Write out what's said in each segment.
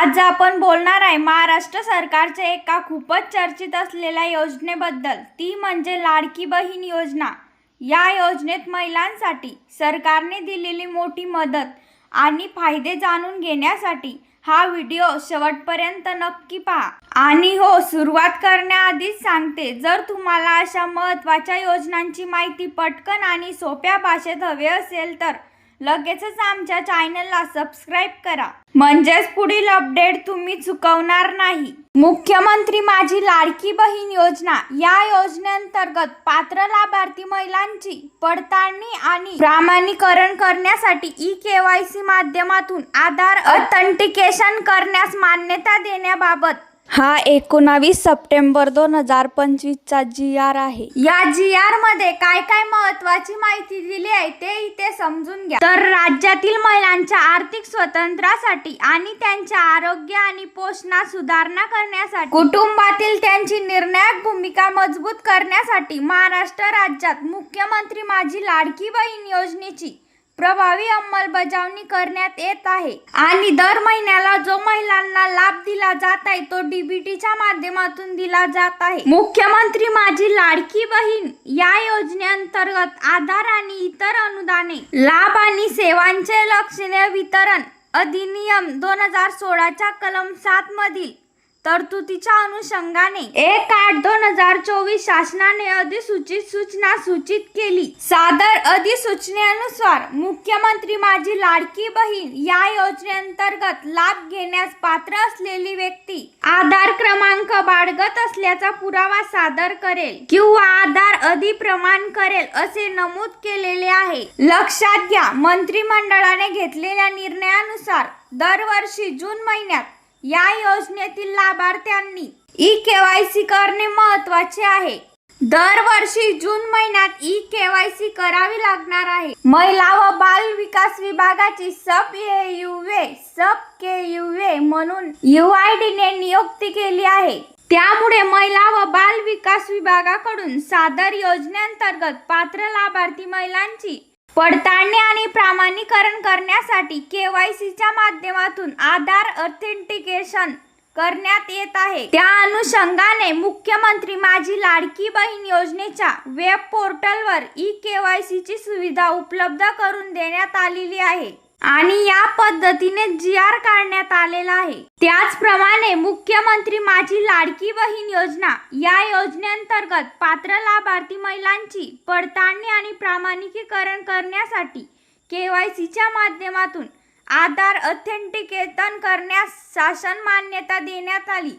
आज आपण बोलणार आहे महाराष्ट्र सरकारच्या एका खूपच चर्चित असलेल्या योजनेबद्दल. ती म्हणजे लाडकी बहीण योजना. या योजनेत महिलांसाठी सरकारने दिलेली मोठी मदत आणि फायदे जाणून घेण्यासाठी हा व्हिडिओ शेवटपर्यंत नक्की पहा. आणि हो सुरुवात करण्याआधीच सांगते जर तुम्हाला अशा महत्त्वाच्या योजनांची माहिती पटकन आणि सोप्या भाषेत हवी असेल तर लगेचच आमच्या चॅनलला सबस्क्राईब करा. म्हणजेच पुढील अपडेट तुम्ही चुकवणार नाही. मुख्यमंत्री माझी लाडकी बहीण योजना. या योजनेअंतर्गत पात्र लाभार्थी महिलांची पडताळणी आणि प्रमाणीकरण करण्यासाठी ई केवायसी माध्यमातून आधार ऑथेंटिकेशन करण्यास मान्यता देण्याबाबत हा एकोणावीस सप्टेंबर दोन हजार पंचवीसचा जी आर आहे. या जी आरमध्ये काय काय महत्वाची माहिती दिली आहे ते इथे समजून घ्या. तर राज्यातील महिलांच्या आर्थिक स्वातंत्र्यासाठी आणि त्यांच्या आरोग्य आणि पोषणात सुधारणा करण्यासाठी कुटुंबातील त्यांची निर्णायक भूमिका मजबूत करण्यासाठी महाराष्ट्र राज्यात मुख्यमंत्री माझी लाडकी बहीण योजनेची प्रभावी अंमलबजावणी करण्यात येत आहे. आणि दर महिन्याला जो महिलांना लाभ दिला जात आहे तो डीबीटीच्या माध्यमातून दिला जात आहे. मुख्यमंत्री माझी लाडकी बहीण या योजनेअंतर्गत आधार आणि इतर अनुदाने लाभ आणि सेवांचे लक्षणीय वितरण अधिनियम दोन हजार सोळाच्या कलम सात मधील तरतुदीच्या अनुषंगाने एक आठ दोन हजार चोवीस शासनाने अधिसूचित सूचना सूचित केली. सादर अधिसूचनेनुसार मुख्यमंत्री माझी लाडकी बहीण या योजनेअंतर्गत लाभ घेण्यास पात्र असलेली व्यक्ती आधार क्रमांक बाळगत असल्याचा पुरावा सादर करेल किंवा आधार अधिप्रमाण करेल असे नमूद केलेले आहे. लक्षात घ्या मंत्रिमंडळाने घेतलेल्या निर्णयानुसार दरवर्षी जून महिन्यात या योजनेतील लाभार्थ्यांनी ई केवायसी करणे महत्त्वाचे आहे. दरवर्षी जून महिन्यात ई केवायसी करावी लागणार आहे. महिला व बाल विकास विभागाची सब युवे सब के युवे म्हणून युआयडीने नियुक्ती केली आहे. त्यामुळे महिला व बाल विकास विभागाकडून सादर योजनेअंतर्गत पात्र लाभार्थी महिलांची पडताळणी आणि प्रमाणीकरण करण्यासाठी केवायसीच्या माध्यमातून आधार ऑथेंटिकेशन करण्यात येत आहे. त्या अनुषंगाने मुख्यमंत्री माझी लाडकी बहीण योजनेच्या वेब पोर्टलवर ई केवायसीची सुविधा उपलब्ध करून देण्यात आलेली आहे. आणि या पद्धतीने जी आर काढण्यात आलेला आहे. त्याचप्रमाणे मुख्यमंत्री माझी लाडकी बहीण योजना या योजनेअंतर्गत पात्र लाभार्थी महिलांची पडताळणी आणि प्रामाणिकीकरण करण्यासाठी के वाय सीच्या माध्यमातून आधार ऑथेंटिकेशन करण्यास शासन मान्यता देण्यात आली.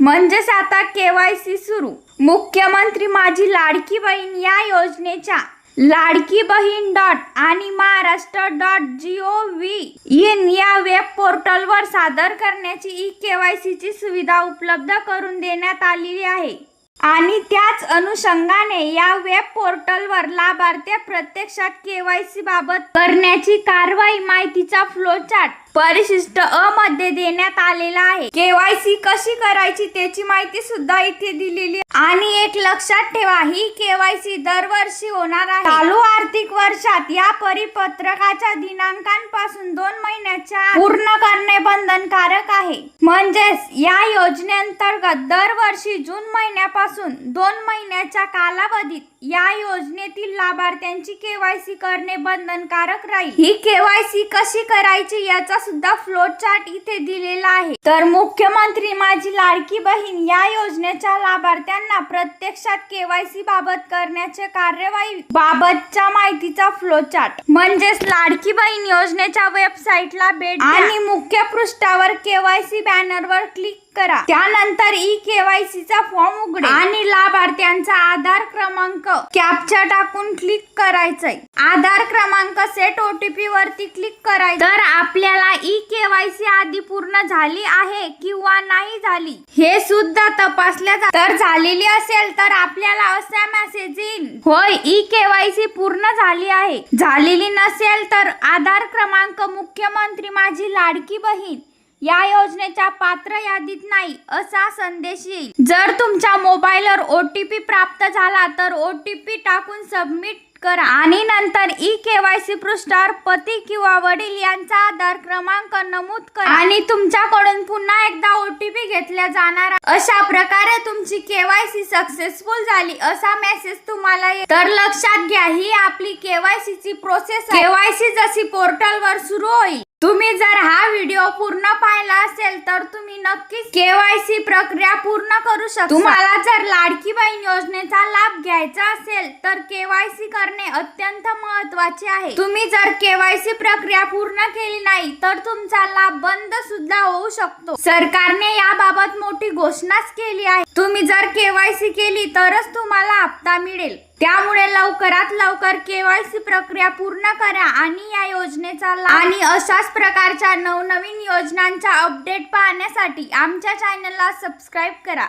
म्हणजेच आता के वाय सी सुरू. मुख्यमंत्री माझी लाडकी बहीण या योजनेच्या लाडकी बहीण डॉट आणि Maharashtra dot G O V in या वेब पोर्टलवर सादर करण्याची ई के वाय सीची सुविधा उपलब्ध करून देण्यात आलेली आहे. आणि त्याच अनुषंगाने या वेब पोर्टलवर लाभार्थी प्रत्यक्षात केवायसी बाबत करण्याची कारवाई माहितीचा फ्लोचार्ट परिशिष्ट अ मध्ये देण्यात आलेला आहे. केवायसी कशी करायची त्याची माहिती सुद्धा इथे दिलेली आणि एक लक्षात ठेवा ही केवायसी दरवर्षी होणार आहे. चालू आर्थिक वर्षात या परिपत्रकाच्या दिनांकांपासून दोन महिन्याच्या पूर्ण करणे बंधनकारक आहे. म्हणजेच या योजनेअंतर्गत दरवर्षी जून महिन्यापासून दोन महिन्याच्या कालावधीत या योजनेतील लाभार्थ्यांची केवायसी करणे बंधनकारक राहील. ही केवायसी कशी करायची याचा सुद्धा फ्लो चार्ट इथे दिलेला आहे. तर मुख्यमंत्री माझी लाडकी बहीण या योजनेच्या लाभार्थ्यांना प्रत्यक्षात केवायसी बाबत करण्याचे कार्यवाही बाबतच्या माहितीचा फ्लो चार्ट म्हणजेच लाडकी बहीण योजनेच्या वेबसाईटला भेट आणि मुख्य पृष्ठावर केवायसी बॅनरवर क्लिक करा. त्यानंतर ई केवायसीचा फॉर्म उघडे. आणि लाभार्थ्यांचा आधार क्रमांक. कॅप्चा टाकून क्लिक करायचंय. आधार क्रमांक सेट ओटीपी वरती क्लिक करायचं. तर आपल्याला ई केवायसी आधी पूर्ण झाली आहे किंवा नाही झाली हे सुद्धा तपासल्या तर झालेली असेल तर आपल्याला असा मेसेज येईल. होय ई केवायसी पूर्ण झाली आहे. झालेली नसेल तर आधार क्रमांक मुख्यमंत्री माझी लाडकी बहीण या योजनेच्या पात्र यादीत नाही असा संदेश येईल. जर तुमच्या मोबाईलवर ओ टी पी प्राप्त झाला तर ओ टी पी टाकून सबमिट करा आणि नंतर ई केवायसी पृष्ठावर पती किंवा वडील यांचा आधार क्रमांक नमूद करा. आणि तुमच्याकडून पुन्हा एकदा ओ टी पी घेतल्या जाणार अशा प्रकारे तुमची केवायसी सक्सेसफुल झाली असा मेसेज तुम्हाला येईल. तर लक्षात घ्या ही आपली केवायसी ची प्रोसेस केवायसी जशी पोर्टल वर सुरू होईल. तुम्ही जर हा व्हिडिओ पूर्ण पाहिला असेल तर तुम्ही नक्कीच केवायसी प्रक्रिया पूर्ण करू शकता. तुम्हाला जर लाडकी बहीण योजनेचा लाभ घ्यायचा असेल तर केवायसी करणे अत्यंत महत्त्वाचे आहे. तुम्ही जर केवायसी प्रक्रिया पूर्ण केली नाही तर तुमचा लाभ बंद सुद्धा होऊ शकतो. सरकारने याबाबत मोठी घोषणाच केली आहे. तुम्ही जर केवायसी केली तरच तुम्हाला हप्ता मिळेल. त्यामुळे लवकरात लवकर केवायसी प्रक्रिया पूर्ण करा आणि या योजनेचा लाभ आणि अशाच प्रकारच्या नवनवीन योजनांचा अपडेट पाहण्यासाठी आमच्या चॅनलला सबस्क्राईब करा.